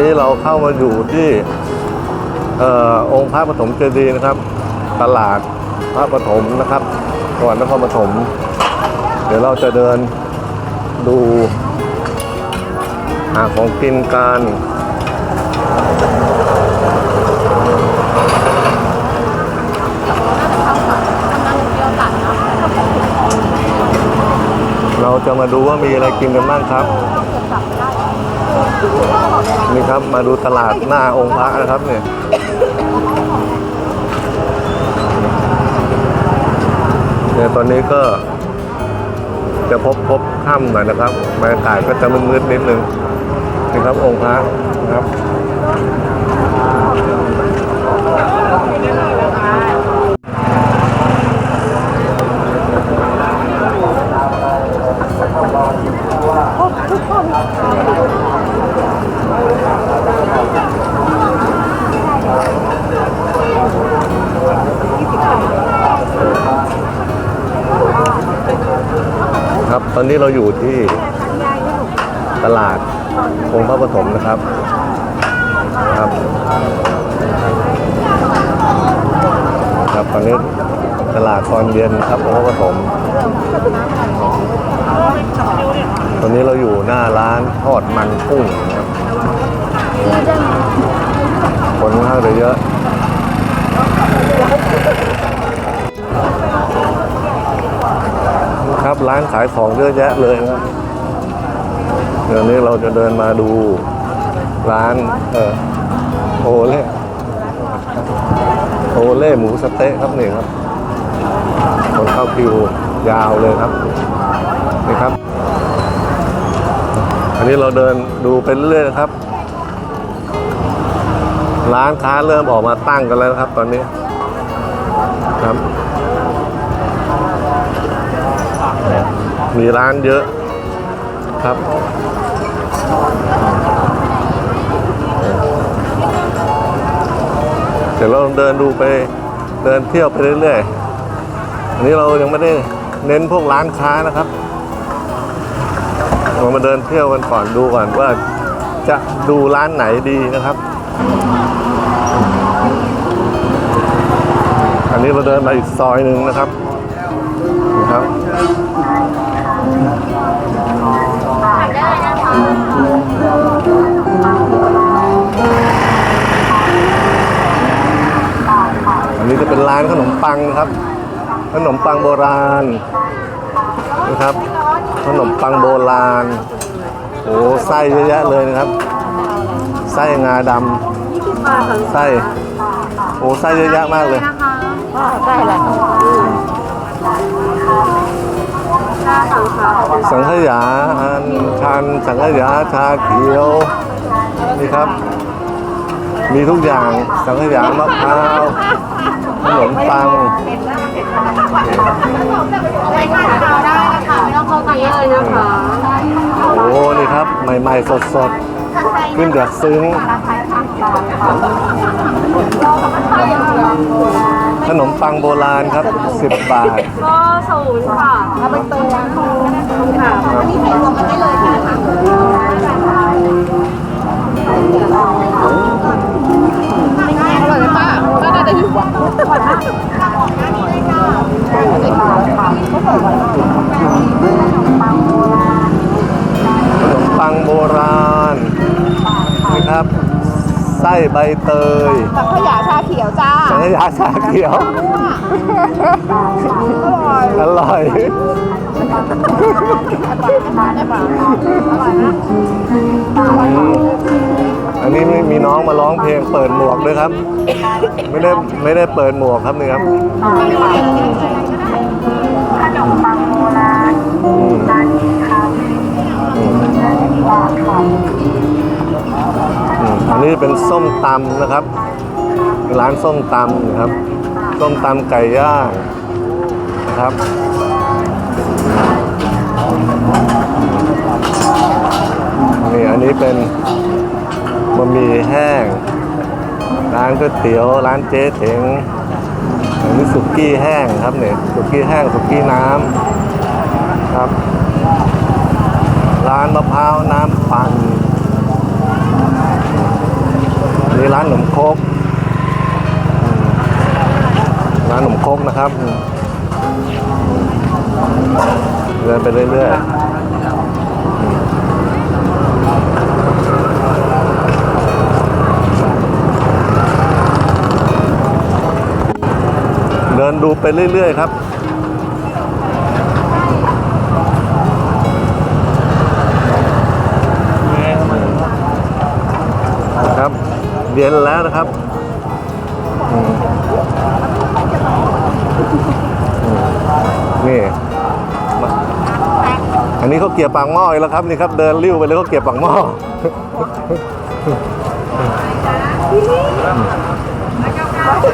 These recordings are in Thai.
นนี้เราเข้ามาอยู่ที่เอ่อองค์พระปฐมเจดีย์นะครับ ตลาดพระปฐมนะครับจังหวัดนครปฐมเดี๋ยวเราจะเดินดูหาของกินกันเราจะมาดูว่ามีอะไรกินกันบ้างครับ นี่ครับมาดูตลาดหน้าองค์พระนะครับเนี่ยเนี่ยตอนนี้ก็จะพบพบค่ำหน่อยนะครับบรรยากาศก็จะมืดๆนิดนึงนี่ครับองค์พระนะครับ ตอนนี้เราอยู่ที่ตลาดองค์พระปฐมนะครับครับ ครับตอนนี้ตลาดตอนเย็นครับองค์พระปฐมตอนนี้เราอยู่หน้าร้านทอดมันกุ้งนะครับคนค่อนข้างเยอะ ร้านขายของเยอะแยะเลยนะเดี๋ยวนี้เราจะเดินมาดูร้านเออโอเล่โอเล่หมูสะเต๊ะครับนี่ครับ คนเข้าคิวยาวเลยครับนี่ครับ อันนี้เราเดินดูไปเรื่อยๆนะครับ ร้านค้าเริ่มออกมาตั้งกันแล้วครับ ตอนนี้ครับ มีร้านเยอะครับ เดี๋ยวเราเดินดูไปเดินเที่ยวไปเรื่อยๆ อันนี้เรายังไม่ได้เน้นพวกร้านค้านะครับ เรามาเดินเที่ยวกันก่อนดูก่อนว่าจะดูร้านไหนดีนะครับ อันนี้เราเดินมาอีกซอยหนึ่งนะครับนะครับ ปังนะครับ ขนมปังโบราณนะครับ ขนมปังโบราณโอ้ไส้เยอะแยะเลยนะครับ ไส้งาดำไส้โอ้ไส้เยอะแยะมากเลยใช่แหละสังขยาอันชันสังขยาชาเขียวนี่ครับ มีทุกอย่างสังขยามะพร้าว ขนมปังไปทานข้าวได้นะคะไม่ต้องเข้าไปเลยนะคะโอ้นี่ครับ ใหม่ ๆ สดๆ ขึ้นจากซึ้ง ขนมปังโบราณครับ 10 บาท ก็ศูนย์ค่ะเอาไปตัวค่ะนี่ใส่รวมกันได้เลยค่ะอร่อยไหมป้า ก็น่าจะอยู่ว่ะขนมปังโบราณนะครับ ไส้ใบเตยสังขยาชาเขียวจ้าสังขยาชาเขียว อร่อย อร่อยได้ปะอร่อยนะันนี้มีมีน้องมาร้องเพลงเปิดหมวกด้วยครับ ไม่ได้ไม่ได้เปิดหมวกครับนี่ครับอันนี้เป็นส้มตำนะครับ ร้านส้มตำนะครับ ส้มตำไก่ย่างนะครับนี่อันนี้เป็น บะหมี่แห้ง ร้านก๋วยเตี๋ยว ร้านเจ๊เถงอันนี้สุกี้แห้งครับเนี่ยสุกี้แห้งสุกี้น้ำครับ ร้านมะพร้าวน้ำปั่นนี่ร้านขนมครกร้านขนมครกนะครับเดินไปเรื่อยๆ นดูไปเรื่อย ๆ ครับครับเย็นแล้วนะครับนี่อันนี้เขาเกียร์ปากหม้ออีกแล้วครับนี่ครับเดินลิ้วไปเลยเขาเกียร์ปากหม้อ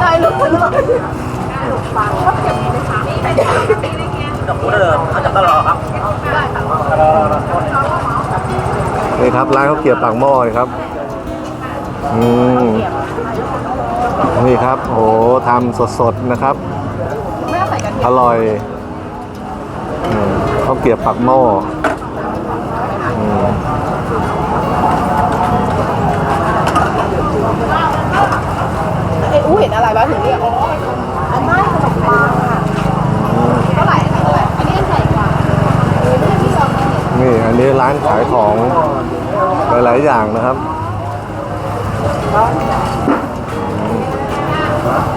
ใจลุกเลย จะพูดเดิมเขาจะตลอดครับนี่ครับร้านเขาเกียร์ปากหม้อเลยครับอืมนี่ครับโหทำสดๆนะครับไม่เอาใส่กันอร่อยอืมเขาเกรียบปักหม้ออืมเอ้ยอู้เห็นอะไรบ้างถึงเรียกอ๋ออันไม่ขนมปังค่ะเท่าไหร่อันนี้เท่าไหร่อันนี้อันใหญ่กว่าเออนี่ที่ลองกิ นเนี่ยนี่อันนี้ร้านขายของหลาย ๆ อย่างนะครับ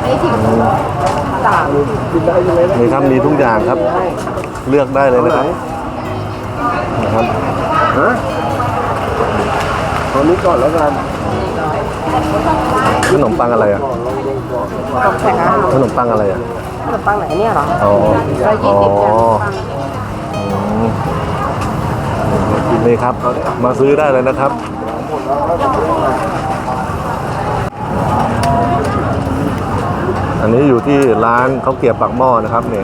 อันนี้ถึงสามนี่ครับมีทุกอย่างครับ เลือกได้เลยนะครับนะครับฮะตอนนี้ก่อนแล้วกันขนมปังอะไรอะตกแต่งอาหารขนมปังอะไรอะขนมปังไหนเนี่ยเหรออ๋อร้อยอ๋ยี่อสิบจ้ะอืม นี่ครับ มาซื้อได้เลยนะครับ อันนี้อยู่ที่ร้านเขาเกียบปักหม้อนะครับเนี่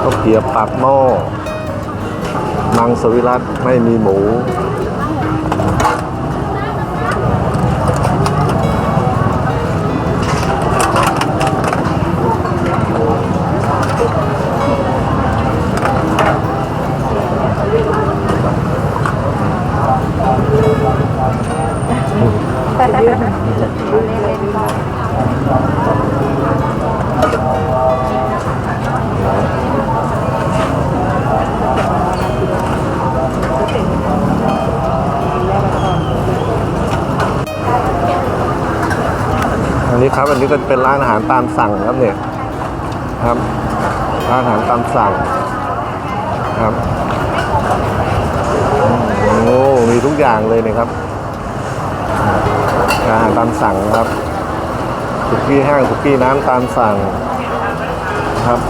เขาเกียบปักหม้อมังสวิรัตไม่มีหมู ครับ อันนี้ก็เป็นร้านอาหารตามสั่งครับเนี่ยครับร้านอาหารตามสั่งครับโอ้มีทุกอย่างเลยนะครับอาหารตามสั่งครับสุกี้แห้งสุกี้น้ำตามสั่งครับ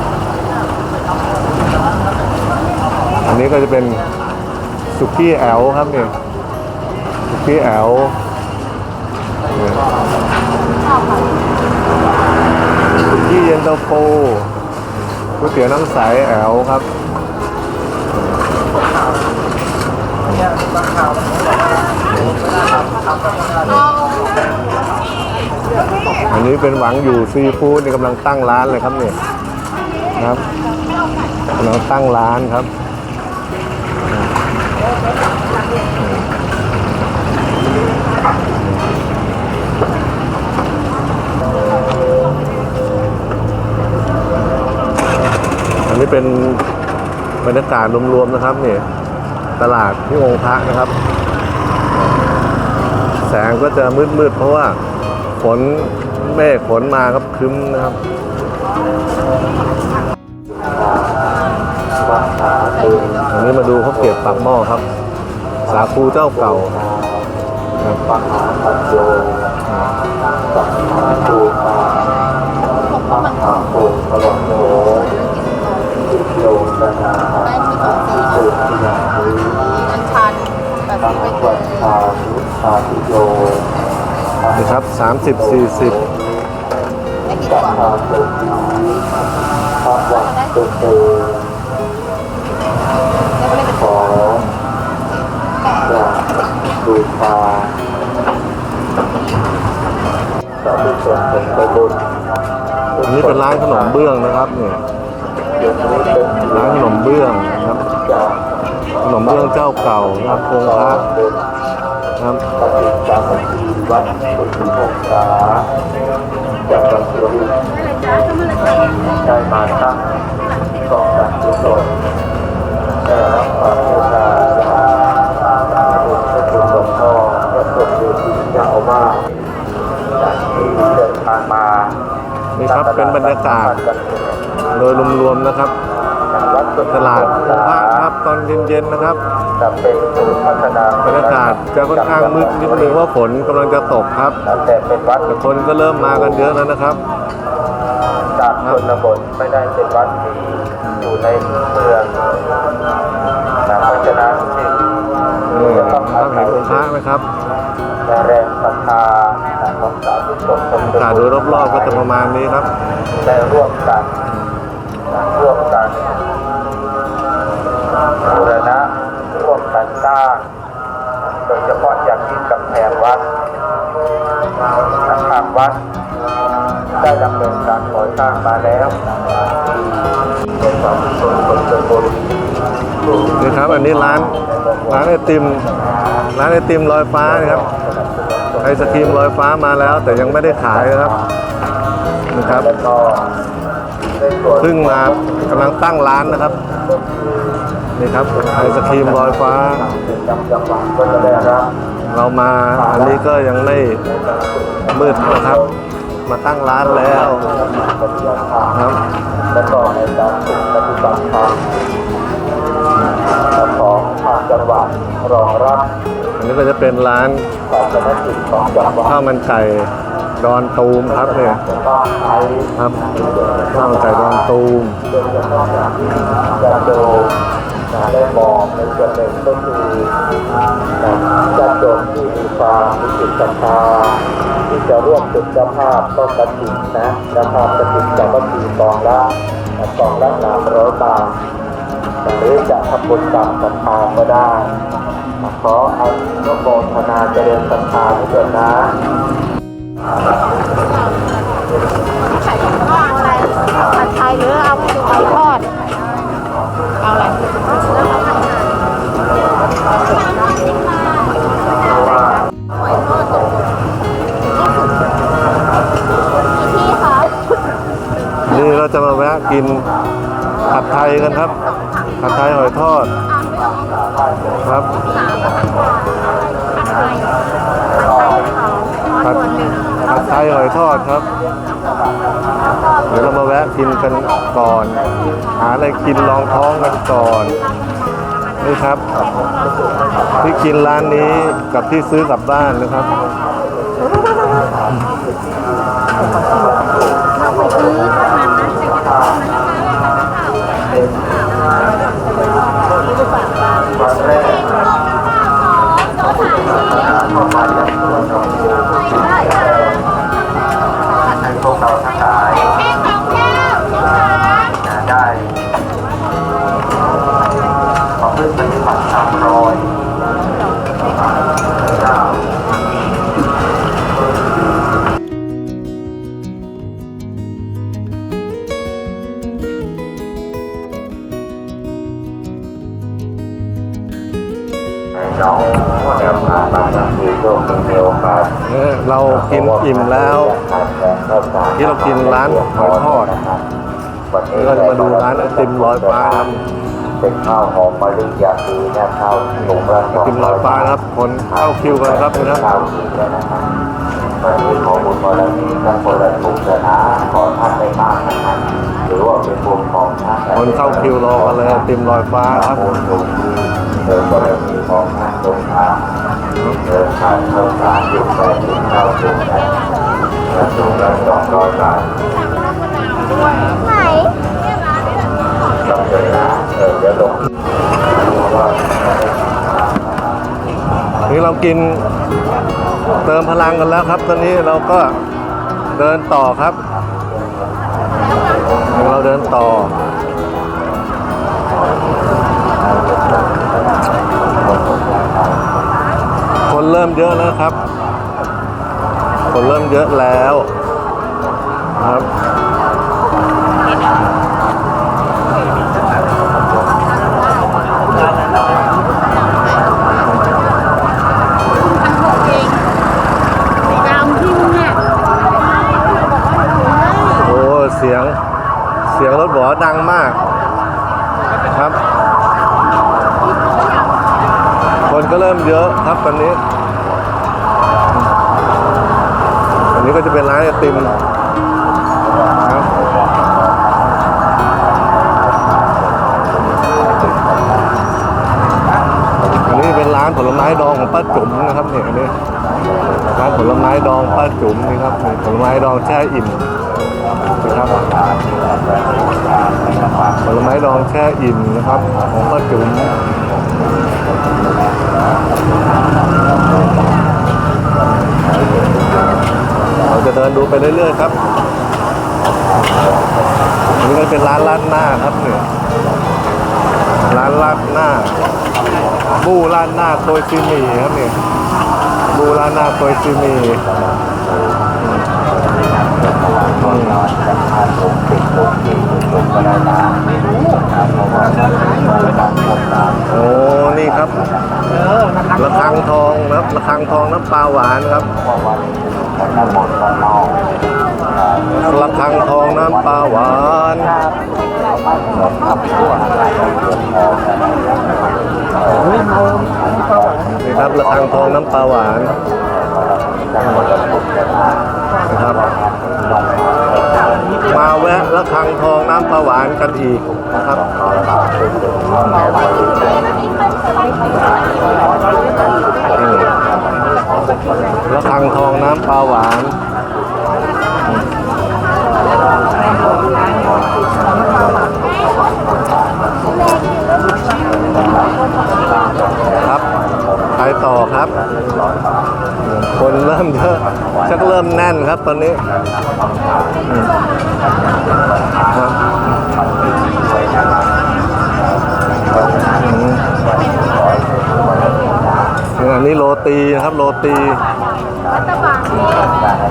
อันนี้ก็จะเป็นสุกี้แอลครับเนี่ยสุกี้แอลเนี่ย สุกี้เย็น ตาโฟก๋วยเตี๋ยวน้ำใสแอลครับอันนี้เป็นหวังอยู่ซีฟู้ดนี่กำลังตั้งร้านเลยครับเนี่ยครับกำลังตั้งร้านครับ นนี้เป็นบรรยากาศรวมๆนะครับนี่ตลาดที่องค์พระนะครับ แสงก็จะมืดๆเพราะว่าฝนเมฆฝนมาครับคึ้มนะครับอันนี้มาดูเขาเก็บปากหม้อครับ สาคูเจ้าเก่า ครับนี่ครับ 30 40 ได้กี่ตัวสาธุชนเป็นไปบุญอันนี้เป็นร้านขนมเบื้องนะครับเนี่ยเดี๋ยวนี้เป็น ร้านขนมเบื้องนะครับขนมเบื้องเจ้าเก่านะครับองค์พระบุญนะครับปฏิจจสมุปบาทวัดสุทธิพงษาจากบางส่วนได้มาตั้งกองการกุศลได้รับความเมตตาจากพระคุณพระคุณหลวงพ่อพระสมเด็จพระเจ้าอาวาสจากที่เดินทางมานี่ครับเป็นบรรยากาศ โดยรวมๆนะครับวัดสุทตธิลาดพงองค์พระษาครับตอนเย็นๆนะครับจะเป็นศูนย์พัฒนาบรรยากาศจะค่อนข้างมืดนิดนึงว่าฝนกำลังจะตกครับแต่เป็นวัดแต่คนก็เริ่มมากันเยอะแล้วนะครับจากชนบทไม่ได้เป็นวัดที่อยู่ในเมืองนะเพราะฉะนั้นจึงนี่จะต้องครัอาบศัเห็ยนองค์พระไหมครับแรงศรัทธาของสาธุชนคนบรรยากาศโดยรอบๆก็จะประมาณนี้ครับได้ร่วมกัน กำแพงวัดทางวัด ได้ดำเนินการก่อสร้างมาแล้วเป็นสาธุชนคนตำบลนี่ครับอันนี้ร้านร้านไอติมร้านไอติมลอยฟ้านะครับไอศครีมลอยฟ้ามาแล้ว แต่ยังไม่ได้ขายนะครับนะครับแล้วก็ในส่วนเพิ่งมากำลังตั้งร้านนะครับนี่ครับไอศครีมลอยฟ้า เรามาอันนี้ก็ยังไม่มืดนะครับ มาตั้งร้านแล้วครับและก็ในการฝึกปฏิบัติธรรมของทางจังหวัดรองรับอันนี้ก็จะเป็นร้านข้าวมันไก่ดอนตูมครับเนี่ยครับข้าวมันไก่ดอนตูม เรื่องจะได้มองในส่วนหนึ่งก็คือจะโดมที่มีความมีจิตศรัทธาที่จะร่วมเป็นเจ้าภาพต้องกระถิ่นนะเจ้าภาพกระถิ่นจะก็คือกองละกองละสามร้อยบาทหรือจะทำบุญตามศรัทธาก็ได้ขออนุโมทนาเจริญศรัทธาด้วยนะเอาอะไรผัดไทยหรือเอาไก่ทอด นี่เราจะมาแวะกินผัดไทยกันครับ ผัดไทยหอยทอด ครับผัดผัดไทยหอยทอดครับ เดี๋ยวเรามาแวะกินกันก่อน หาอะไรกินรองท้องกันก่อน นี่ครับ ที่กินร้านนี้กับที่ซื้อกลับบ้านนะครับ เรากินอิ่มแล้วที่เรากินร้านหอยทอดเราจะมาดูร้านไอติมลอยฟ้าครับเป็นข้าวหอมมะลิอย่างดีนะข้าวถุงละไอติมลอยฟ้าครับคนเข้าคิวกันครับนะวันนี้ขอบุญบารมีท่านคนละทุกนะขอท่านได้มากนะครับหรือว่าเป็นบุญของท่านคนเข้าคิวรอกันเลยไอติมลอยฟ้าครับบุญตรงที่เดินบารมีของท่านตรงทาง เดินทางเข้าสารอยู่แปดสิบเก้าจุดนะและจุดละสองร้อยบาทไหนต้องเดินนะเออเดี๋ยวลงดูว่านี่เรากินเติมพลังกันแล้วครับ ตอนนี้เราก็เดินต่อครับ เราเดินต่อ คนเริ่มเยอะแล้วครับ คนเริ่มเยอะแล้วครับเสียง เสียงรถหวอดังมากครับ คนก็เริ่มเยอะครับตอนนี้ อันนี้ก็จะเป็นร้านไอติมครับอันนี้เป็นร้านผลไม้ดองของป้าจุ๋มนะครับเนี่ยอันนี้ร้านผลไม้ดองป้าจุ๋มนี่ครับผลไม้ดองแช่อิ่มนะครับผลไม้ดองแช่อิ่มนะครับของป้าจุ๋ม เราจะเดินดูไปเรื่อยๆครับอันนี้ก็เป็นร้านลาดหน้าครับเนี่ยร้านลาดหน้า บูร้านหน้าโตยซีมีครับเนี่ยบูร้านหน้าโตยซีมี ระฆังทองนะครับระฆังทองน้ำปลาหวานครับระฆังทองน้ำปลาหวานนี่ครับระฆังทองน้ำปลาหวานนะครับมาแวะระฆังทองน้ำปลาหวานกันอีกนะครับ ระฆังทองน้ำปลาหวานครับไปต่อครับ คนเริ่มเยอะชักเริ่มแน่นครับตอนนี้ครับ อันนี้โรตีนะครับโรตีรัฐบาลนี่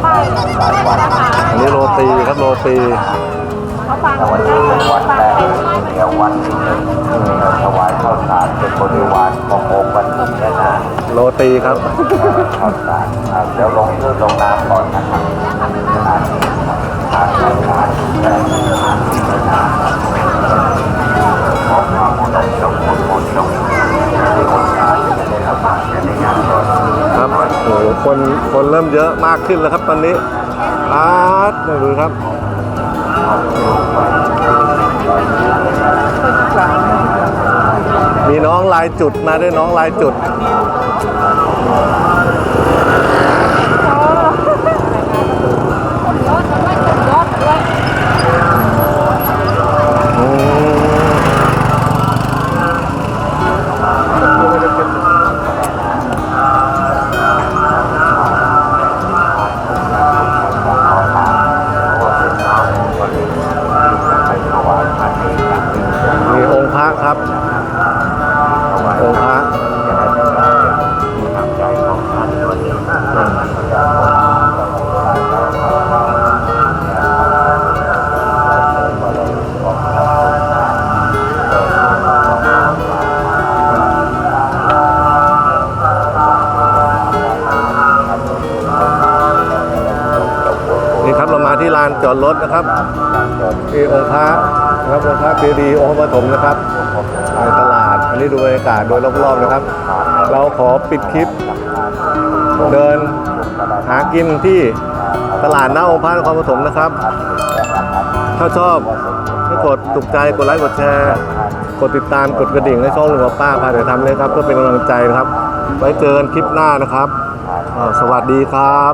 ป้ายนะคะอันนี้โรตีครับโรตีเขาฟังได้ฟังเป็นเดี๋ยววันที่หนึ่งถวายข้าวสารเป็นบริวารขององค์วันนี้นะโรตีครับข้าวสารเดี๋ยวลงชื่อลงนามก่อนนะครับทางรายการขอความมุ่งมั่นจงมุ่งมั่นจงที่คนงานจะได้รับการในงานก่อน ครับโอ้โห คนคนเริ่มเยอะมากขึ้นแล้วครับตอนนี้อาร์ตนี่ดูครับมีน้องลายจุดมาด้วยน้องลายจุด อดรถนะครับที่องค์พระนะครับองค์พระเจดีย์องค์พระปฐมนะครับในตลาด อันนี้ดูบรรยากาศโดยรอบๆนะครับ เราขอปิดคลิป เดินหากินที่ตลาดหน้าองค์พระนครปฐมนะครับ ถ้าชอบให้กดถูกใจกดไลค์กดแชร์ กดติดตามกดกระดิ่งให้ช่องลุงกับป้าพาเดี๋ยวทำเลยครับเพื่อเป็นกำลังใจนะครับ ไว้เจอกันคลิปหน้านะครับ สวัสดีครับ